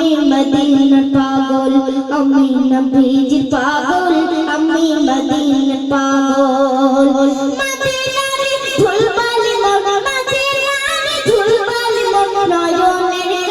মদিনার পাগল আমি নবীজির পাগল আমি মদিনার পাগল। মদিনার ধুলবালি মন নয়নের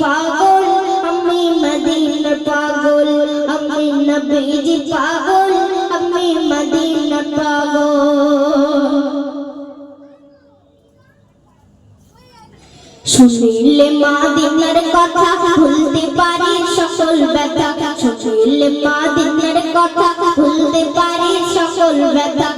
পাগল, আমি মদিনার পাগল, আমি নবীজি পাগল, আমি মদিনার পাগল। শুনিলে মাদিনার কথা ভুলতে পারি সকল ব্যথা। শুনিলে মাদিনার কথা ভুলতে পারি সকল ব্যথা।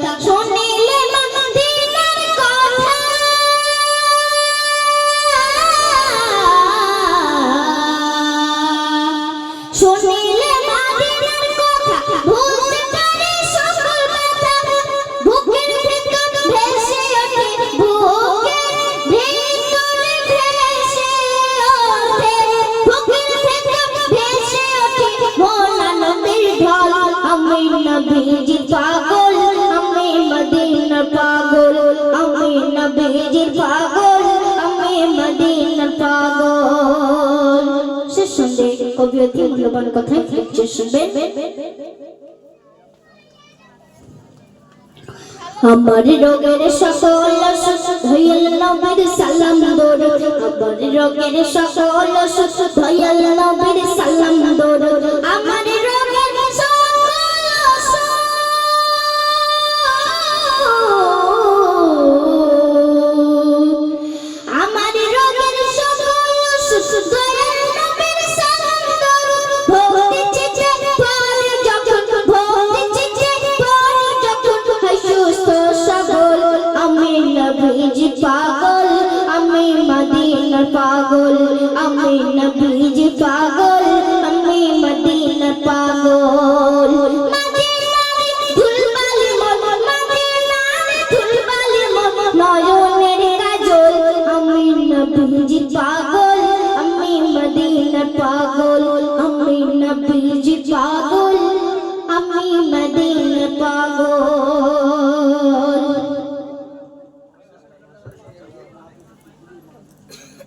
কবি অতি মূল্যবান কথায় শুনবেন। আমার রোগের সকল ধৈল নবীর সালাম দৌড় আমার রোগের সকল ধৈল নবীর সালাম দোর